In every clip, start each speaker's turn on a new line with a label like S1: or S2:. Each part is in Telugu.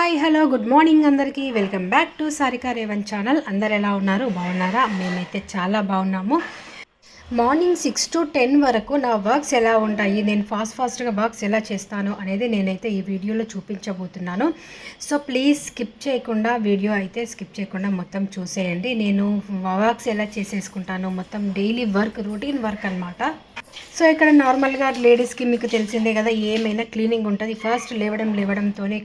S1: హాయ్ హలో గుడ్ మార్నింగ్ అందరికీ. Welcome back to Sarika Revan channel. అందరు ఎలా ఉన్నారు? బాగున్నారా? మేమైతే చాలా బాగున్నాము. మార్నింగ్ సిక్స్ టు టెన్ వరకు నా వర్క్స్ ఎలా ఉంటాయి? నేను ఫాస్ట్ ఫాస్ట్గా వర్క్స్ ఎలా చేస్తాను అనేది నేనైతే ఈ వీడియోలో చూపించబోతున్నాను. సో ప్లీజ్ స్కిప్ చేయకుండా వీడియో అయితే స్కిప్ చేయకుండా మొత్తం చూసేయండి. నేను వర్క్స్ ఎలా చేసేసుకుంటాను? మొత్తం డైలీ వర్క్ రొటీన్ వర్క్ అనమాట సో ఇక్కడ నార్మల్గా లేడీస్కి మీకు తెలిసిందే కదా ఏమైనా క్లీనింగ్ ఉంటుంది. ఫస్ట్ లేవడం లేవడంతోనే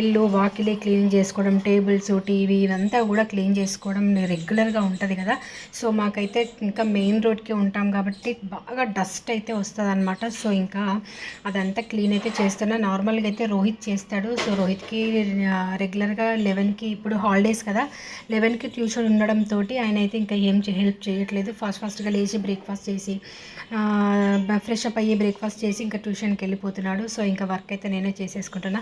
S1: ఇల్లు వాకిలి క్లీన్ చేసుకోవడం టేబుల్స్ టీవీ ఇవంతా కూడా క్లీన్ చేసుకోవడం రెగ్యులర్గా ఉంటుంది కదా. సో మాకైతే ఇంకా మెయిన్ రోడ్కి ఉంటాం కాబట్టి బాగా డస్ట్ అయితే వస్తుంది అనమాట సో ఇంకా అదంతా క్లీన్ అయితే చేస్తున్నా. నార్మల్గా అయితే రోహిత్ చేస్తాడు. సో రోహిత్కి రెగ్యులర్గా లెవెన్కి ఇప్పుడు హాలిడేస్ కదా. లెవెన్కి ట్యూషన్ ఉండడంతో ఆయన అయితే ఇంకా ఏం హెల్ప్ చేయట్లేదు. ఫాస్ట్ ఫాస్ట్గా లేచి బ్రేక్ఫాస్ట్ చేసి ఫ్రెష్ అప్ అయ్యి బ్రేక్ఫాస్ట్ చేసి ఇంకా ట్యూషన్కి వెళ్ళిపోతున్నాడు. సో ఇంకా వర్క్ అయితే నేనే చేసేసుకుంటున్నా.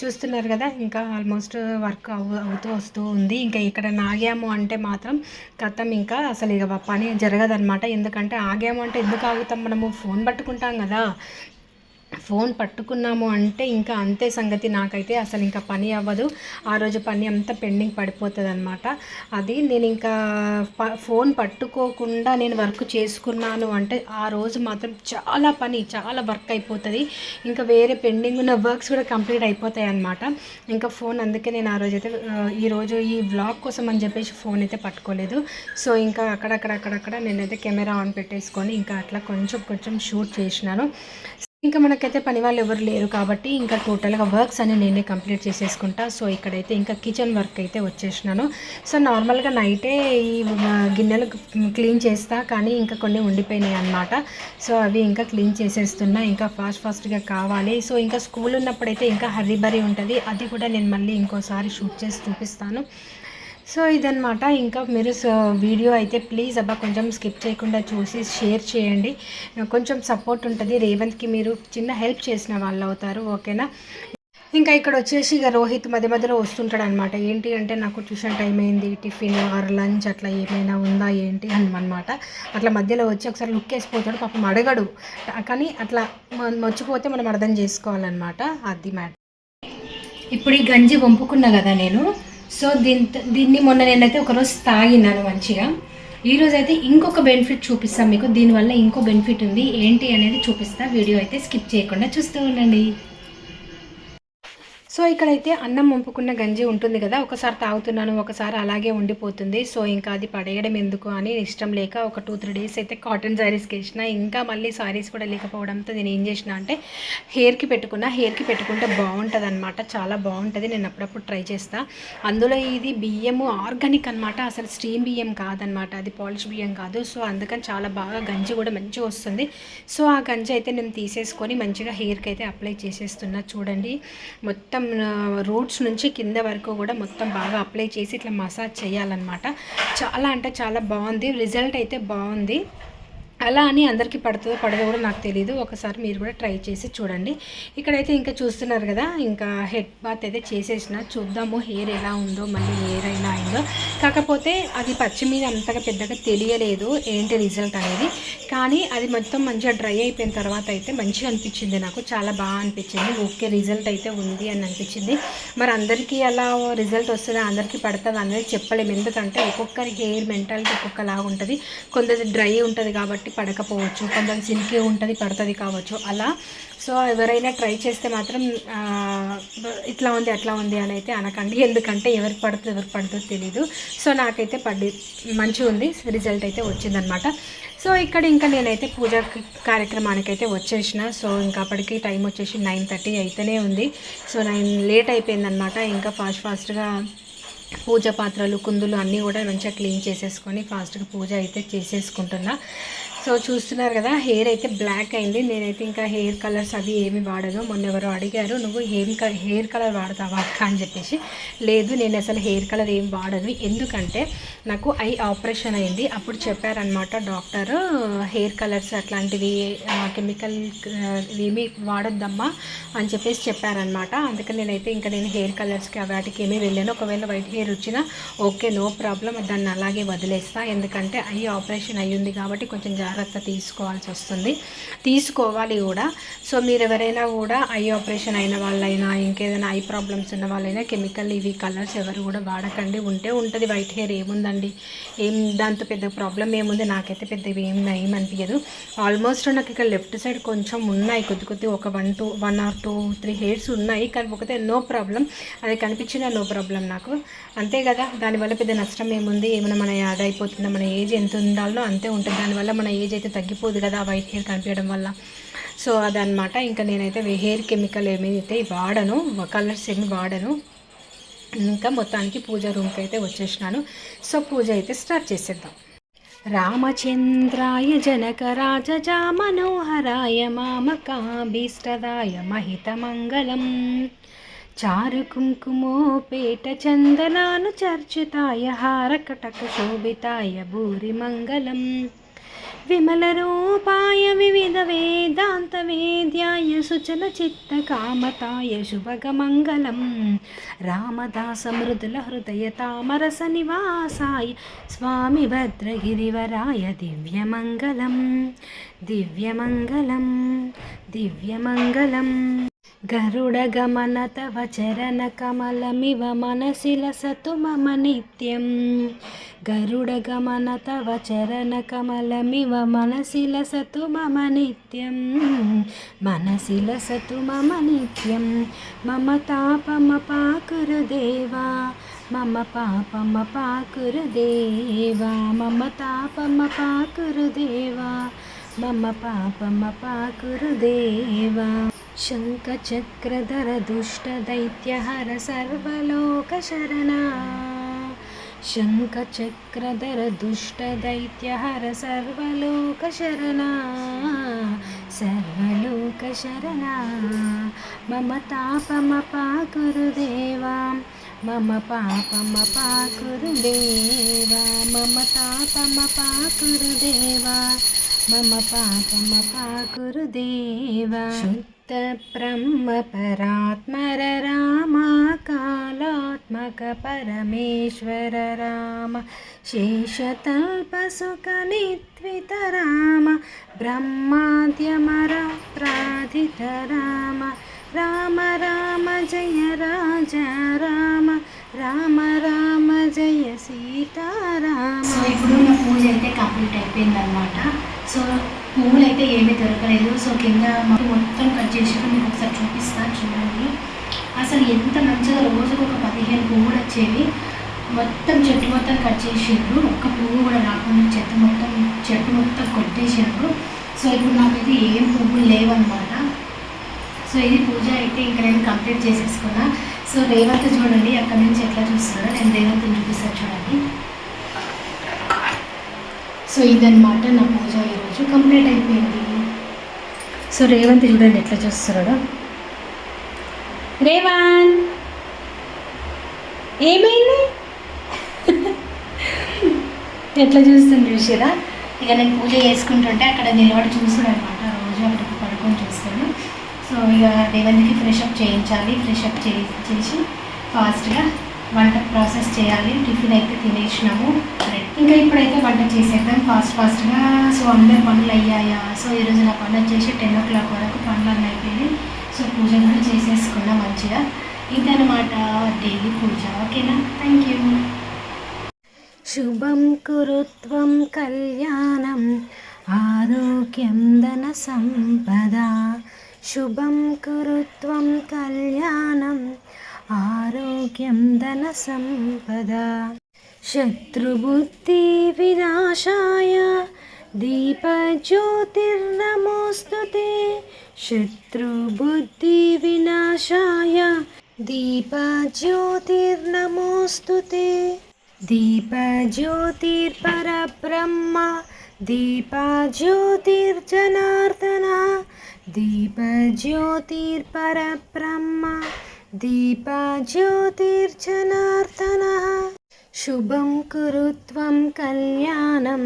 S1: చూస్తున్నారు కదా ఇంకా ఆల్మోస్ట్ వర్క్ అవు అవుతూ వస్తూ ఉంది. ఇంకా ఇక్కడ నాగాము అంటే మాత్రం కథం ఇంకా అసలు ఇక పని జరగదనమాట ఎందుకంటే ఆగాము అంటే ఎందుకు ఆగుతాం మనము? ఫోన్ పట్టుకుంటాం కదా. ఫోన్ పట్టుకున్నాము అంటే ఇంకా అంతే సంగతి నాకైతే అసలు ఇంకా పని అవ్వదు. ఆ రోజు పని అంతా పెండింగ్ పడిపోతుంది అనమాట అది నేను ఇంకా ఫోన్ పట్టుకోకుండా నేను వర్క్ చేసుకున్నాను అంటే ఆ రోజు మాత్రం చాలా పని చాలా వర్క్ అయిపోతుంది. ఇంకా వేరే పెండింగ్ ఉన్న వర్క్స్ కూడా కంప్లీట్ అయిపోతాయి అనమాట ఇంకా ఫోన్ అందుకే నేను ఆ రోజు అయితే ఈరోజు ఈ వ్లాగ్ కోసం అని చెప్పేసి ఫోన్ అయితే పట్టుకోలేదు. సో ఇంకా అక్కడక్కడ అక్కడక్కడ నేనైతే కెమెరా ఆన్ పెట్టేసుకొని ఇంకా అట్లా కొంచెం కొంచెం షూట్ చేసినాను. ఇంకా మనకైతే పని వాళ్ళు ఎవరు లేరు కాబట్టి ఇంకా టోటల్గా వర్క్స్ అని నేనే కంప్లీట్ చేసేసుకుంటా. సో ఇక్కడైతే ఇంకా కిచెన్ వర్క్ అయితే వచ్చేసినాను. సో నార్మల్గా నైటే ఈ గిన్నెలు క్లీన్ చేస్తా కానీ ఇంకా కొన్ని ఉండిపోయినాయి అన్నమాట. సో అవి ఇంకా క్లీన్ చేసేస్తున్నా ఇంకా ఫాస్ట్ ఫాస్ట్గా కావాలి. సో ఇంకా స్కూల్ ఉన్నప్పుడైతే ఇంకా హర్రీ బరీ ఉంటుంది. అది కూడా నేను మళ్ళీ ఇంకోసారి షూట్ చేసి చూపిస్తాను. సో ఇదన్నమాట. ఇంకా మీరు వీడియో అయితే ప్లీజ్ అబ్బా కొంచెం స్కిప్ చేయకుండా చూసి షేర్ చేయండి. కొంచెం సపోర్ట్ ఉంటుంది. రేవంత్కి మీరు చిన్న హెల్ప్ చేసిన వాళ్ళు అవుతారు. ఓకేనా? ఇంకా ఇక్కడ వచ్చేసి ఇక రోహిత్ మధ్య మధ్యలో వస్తుంటాడు అనమాట ఏంటి అంటే నాకు ట్యూషన్ టైం అయింది టిఫిన్ ఆర్ లంచ్ అట్లా ఏమైనా ఉందా ఏంటి అని అనమాట అట్లా మధ్యలో వచ్చి ఒకసారి లుక్ వేసిపోతాడు. పాపం అడగడు. కానీ అట్లా మర్చిపోతే మనం అర్థం చేసుకోవాలన్నమాట. అది మ్యాటర్. ఇప్పుడు ఈ గంజి వంపుకున్నా కదా నేను. సో దీని దీన్ని మొన్న నేనైతే ఒకరోజు తాగినాను మంచిగా. ఈరోజు అయితే ఇంకొక బెనిఫిట్ చూపిస్తాను మీకు. దీనివల్ల ఇంకో బెనిఫిట్ ఉంది. ఏంటి అనేది చూపిస్తా. వీడియో అయితే స్కిప్ చేయకుండా చూస్తూ ఉండండి. సో ఇక్కడైతే అన్నం వంపుకున్న గంజి ఉంటుంది కదా ఒకసారి తాగుతున్నాను ఒకసారి అలాగే ఉండిపోతుంది. సో ఇంకా అది పడేయడం ఎందుకు అని ఇష్టం లేక ఒక టూ త్రీ డేస్ అయితే కాటన్ శారీస్కి వేసిన. ఇంకా మళ్ళీ శారీస్ కూడా లేకపోవడంతో నేను ఏం చేసిన అంటే హెయిర్కి పెట్టుకున్న హెయిర్కి పెట్టుకుంటే బాగుంటుంది అనమాట చాలా బాగుంటుంది నేను అప్పుడప్పుడు ట్రై చేస్తా. అందులో ఇది బియ్యము ఆర్గానిక్ అనమాట అసలు స్టీమ్ బియ్యం కాదనమాట అది పాలిష్ బియ్యం కాదు. సో అందుకని చాలా బాగా గంజి కూడా మంచిగా వస్తుంది. సో ఆ గంజి అయితే నేను తీసేసుకొని మంచిగా హెయిర్కి అయితే అప్లై చేసేస్తున్నా. చూడండి మొత్తం రూట్స్ నుంచి కింద వరకు కూడా మొత్తం బాగా అప్లై చేసి ఇట్లా మసాజ్ చేయాలన్నమాట. చాలా అంటే చాలా బాగుంది. రిజల్ట్ అయితే బాగుంది. అలా అని అందరికీ పడుతుందో పడదో కూడా నాకు తెలియదు ఒకసారి మీరు కూడా ట్రై చేసి చూడండి. ఇక్కడైతే ఇంకా చూస్తున్నారు కదా ఇంకా హెడ్ బాత్ అయితే చేసేసిన. చూద్దాము హెయిర్ ఎలా ఉందో మళ్ళీ హెయిర్ ఎలా అయిందో. కాకపోతే అది పచ్చి మీద అంతగా పెద్దగా తెలియలేదు ఏంటి రిజల్ట్ అనేది. కానీ అది మొత్తం మంచిగా డ్రై అయిపోయిన తర్వాత అయితే మంచిగా అనిపించింది నాకు. చాలా బాగా అనిపించింది. ఓకే రిజల్ట్ అయితే ఉంది అని అనిపించింది. మరి అందరికీ అలా రిజల్ట్ వస్తుందా అందరికీ పడుతుంది అనేది చెప్పలేము. ఎందుకంటే ఒక్కొక్కరి హెయిర్ మెంటాలిటీ ఒక్కొక్కలాగా ఉంటుంది. కొందరి డ్రై ఉంటుంది కాబట్టి పడకపోవచ్చు. కొందరు సిల్కీ ఉంటుంది పడుతుంది కావచ్చు. అలా. సో ఎవరైనా ట్రై చేస్తే మాత్రం ఇట్లా ఉంది అట్లా ఉంది అని అయితే అనకండి. ఎందుకంటే ఎవరికి పడుతుంది ఎవరికి పడుతుందో తెలీదు. సో నాకైతే పడి మంచిగా ఉంది. రిజల్ట్ అయితే వచ్చిందనమాట. సో ఇక్కడ ఇంకా నేనైతే పూజ కార్యక్రమానికి అయితే వచ్చేసిన. సో ఇంకా అప్పటికి టైం వచ్చేసి నైన్ థర్టీ అయితేనే ఉంది. సో నైన్ లేట్ అయిపోయిందనమాట. ఇంకా ఫాస్ట్ ఫాస్ట్గా పూజ పాత్రలు కుందులు అన్నీ కూడా మంచిగా క్లీన్ చేసేసుకొని ఫాస్ట్గా పూజ అయితే చేసేసుకుంటున్నా. సో చూస్తున్నారు కదా హెయిర్ అయితే బ్లాక్ అయింది. నేనైతే ఇంకా హెయిర్ కలర్స్ అవి ఏమి వాడను. మొన్న ఎవరో అడిగారు నువ్వు హెయిర్ హెయిర్ కలర్ వాడతావా అక్క? అని చెప్పేసి. లేదు నేను అసలు హెయిర్ కలర్ ఏం వాడను. ఎందుకంటే నాకు ఐ ఆపరేషన్ అయింది. అప్పుడు చెప్పారనమాట డాక్టర్ హెయిర్ కలర్స్ అట్లాంటివి కెమికల్ ఏమి వాడొద్దమ్మా అని చెప్పేసి చెప్పారనమాట అందుకని నేనైతే ఇంకా నేను హెయిర్ కలర్స్కి వాటికి ఏమీ వెళ్ళాను. ఒకవేళ వైట్ మీరు వచ్చినా ఓకే నో ప్రాబ్లం. దాన్ని అలాగే వదిలేస్తా. ఎందుకంటే ఐ ఆపరేషన్ అయ్యింది కాబట్టి కొంచెం జాగ్రత్త తీసుకోవాల్సి వస్తుంది. తీసుకోవాలి కూడా. సో మీరు ఎవరైనా కూడా ఐ ఆపరేషన్ అయిన వాళ్ళైనా ఇంకేదైనా ఐ ప్రాబ్లమ్స్ ఉన్న వాళ్ళైనా కెమికల్ ఇవి కలర్స్ ఎవరు కూడా వాడకండి. ఉంటే ఉంటుంది. వైట్ హెయిర్ ఏముందండి? ఏం దాంతో పెద్ద ప్రాబ్లం ఏముంది? నాకైతే పెద్ద ఏం ఏం అనిపించదు ఆల్మోస్ట్ నాకు ఇక్కడ లెఫ్ట్ సైడ్ కొంచెం ఉన్నాయి. కొద్ది కొద్ది ఒక one two one or two three hairs ఉన్నాయి. కానీ ఒకతే నో ప్రాబ్లం. అది కనిపించినా నో ప్రాబ్లం నాకు. అంతే కదా? దానివల్ల పెద్ద నష్టం ఏముంది? ఏమైనా మన యాడ్ అయిపోతుందా? మన ఏజ్ ఎంత ఉండాలో అంతే ఉంటుంది. దానివల్ల మన ఏజ్ అయితే తగ్గిపోదు కదా వైట్ హెయిర్ కనిపించడం వల్ల. సో అదనమాట ఇంకా నేనైతే హెయిర్ కెమికల్ ఏమీ అయితే వాడను కలర్స్ ఏమి వాడను. ఇంకా మొత్తానికి పూజ రూమ్కి అయితే వచ్చేసినాను. సో పూజ అయితే స్టార్ట్ చేసేద్దాం. రామచంద్రాయ జనకరాజజా మనోహరాయ మామకాభీష్టదాయ మహితమంగళం. చారు కుంకుమోపేట చందనాను చర్చితాయ హారకటక శోభితాయ భూరి భూరిమంగళం విమలరూపాయ వివిధ వేదాంత వేద్యాయ సుచల చిత్త కామతాయ శుభగమంగళం రామదాస మృదుల హృదయ తామరస నివాసాయ స్వామి భద్రగిరివరాయ దివ్యమంగళం దివ్యమంగళం దివ్యమంగళం గరుడగమన తవ చరణ కమలమివ మనసి లసతు మమ నిత్యం గరుడగమన తవ చరణ కమలమివ మనసి లసతు మమ నిత్యం మనసి లసతు మమ నిత్యం మమ తాపమ పాకురు మమ పాపమ పాకురు మమ తాపమ పాకురు మమ పాపమ పాకురు దేవా శంఖచక్రధర దుష్టదైత్యహర సర్వలోకశరణా శంఖచక్రధర దుష్టదైత్యహర సర్వలోకశరణా సర్వలోకశరణా మమ తాపమ పాకురుదేవా మమ పాపమ పాకురుదేవా మమ తాపమ పాకురుదేవా మమ పాపమ పాకురుదేవా శుద్ధ బ్రహ్మ పరాత్మర రామ కాలాత్మక పరమేశ్వర రామ శేషతల్ప సుఖ నిత్విత రామ బ్రహ్మాద్యమర ప్రాధిత రామ రామ రామ జయ రాజ రామ రామ రామ జయ సీతారామ
S2: సో ఇప్పుడు నా పూజ అయితే కంప్లీట్ అయిపోయింది అనమాట సో పువ్వులు అయితే ఏమీ దొరకలేదు. సో కింద మొత్తం కట్ చేసుకుని మీకు ఒకసారి చూపిస్తాను చూడండి. అసలు ఎంత మంచిగా రోజుకు ఒక పదిహేను పువ్వులు వచ్చేవి. మొత్తం చెట్టు మొత్తం కట్ చేసిండ్రు. ఒక్క పువ్వు కూడా రాకుండా చెత్త మొత్తం చెట్టు మొత్తం కొట్టేసిండ్రు. సో ఇప్పుడు నాకైతే ఏం పువ్వులు లేవన్నమాట. సో ఇది పూజ అయితే ఇంకా నేను కంప్లీట్ చేసేసుకున్నా. సో రేవంత్ చూడండి అక్కడ నుంచి ఎట్లా చూస్తున్నాడో. నేను రేవంత్ని చూపిస్తాను చూడండి. సో ఇదనమాట నా పూజ ఈరోజు. కంప్లీట్ అయిపోయింది. సో రేవంత్ చూడండి ఎట్లా చూస్తున్నాడు. రేవాన్! ఏమైంది? ఎట్లా చూస్తుంది చూసారా ఇక నేను పూజ చేసుకుంటుంటే అక్కడ నిలబడి చూసాడు అనమాట రోజు అక్కడికి పడుకొని చూస్తాను. సో ఇక రేవంత్కి ఫ్రెష్ అప్ చేయించాలి. ఫ్రెష్ అప్ చే చేసి ఫాస్ట్గా వంట ప్రాసెస్ చేయాలి. టిఫిన్ అయితే తినేసినాము. ఇంకా ఇప్పుడైతే వంట చేసేద్దాం ఫాస్ట్ ఫాస్ట్గా సో అందరు పనులు అయ్యాయా? సో ఈరోజు నా పనులు వచ్చేసి టెన్ ఓ క్లాక్ వరకు పనులు అన్నీ అయిపోయింది సో పూజ కూడా చేసేసుకున్నా మంచిగా. ఇదనమాట డైలీ పూజ. ఓకేనా? థ్యాంక్ యూ
S1: శుభం కురుత్వం కళ్యాణం ఆరోగ్యం ధన సంపద. శుభం కురుత్వం కళ్యాణం ఆరోగ్యం ధన సంపద. शत्रुबुद्धिविनाशाय दीपज्योतिर्नमोऽस्तु ते। शत्रुबुद्धिविनाशाय दीपज्योतिर्नमोऽस्तु ते। दीपज्योतिर्परब्रह्म दीपज्योतिर्जनार्तना दीपज्योतिर्परब्रह्म दीपज्योतिर्जनार्दनः। శుభం కురుత్వం కళ్యాణం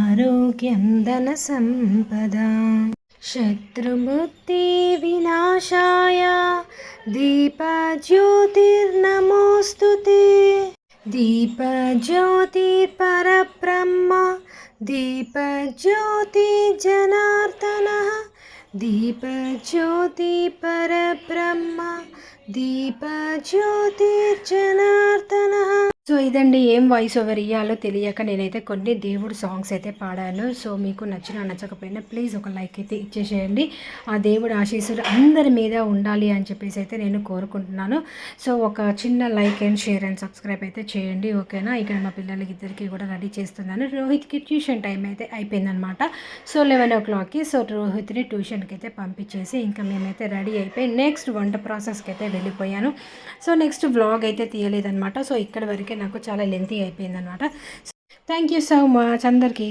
S1: ఆరోగ్యం ధన సంపద. శత్రుబుద్ధి వినాశాయ దీపజ్యోతిర్నమోస్తు దీపజ్యోతిర్పరబ్రహ్మ దీపజ్యోతి జనార్దన. దీపజ్యోతి పరబ్రహ్మ దీపజ్యోతి సో ఇదండి ఏం వాయిస్ ఓవర్ ఇయ్యాలో తెలియక నేనైతే కొన్ని దేవుడు సాంగ్స్ అయితే పాడాను. సో మీకు నచ్చినా నచ్చకపోయినా ప్లీజ్ ఒక లైక్ అయితే ఇచ్చేసేయండి. ఆ దేవుడు ఆశీస్సులు అందరి మీద ఉండాలి అని చెప్పేసి అయితే నేను కోరుకుంటున్నాను. సో ఒక చిన్న like and share and subscribe అయితే చేయండి ఓకేనా ఇక్కడ మా పిల్లలకి ఇద్దరికి కూడా రెడీ చేస్తున్నాను. రోహిత్కి ట్యూషన్ టైం అయితే అయిపోయిందనమాట సో లెవెన్ ఓ క్లాక్కి సో రోహిత్ని ట్యూషన్కి అయితే పంపించేసి ఇంకా మేమైతే రెడీ అయిపోయి నెక్స్ట్ వంట ప్రాసెస్కి అయితే వెళ్ళిపోయాను. సో నెక్స్ట్ వ్లాగ్ అయితే తీయలేదన్నమాట. సో ఇక్కడ వరకే నాకు చాలా లెంతీ అయిపోయిందనమాట థ్యాంక్ యూ సో మచ్ అందరికీ.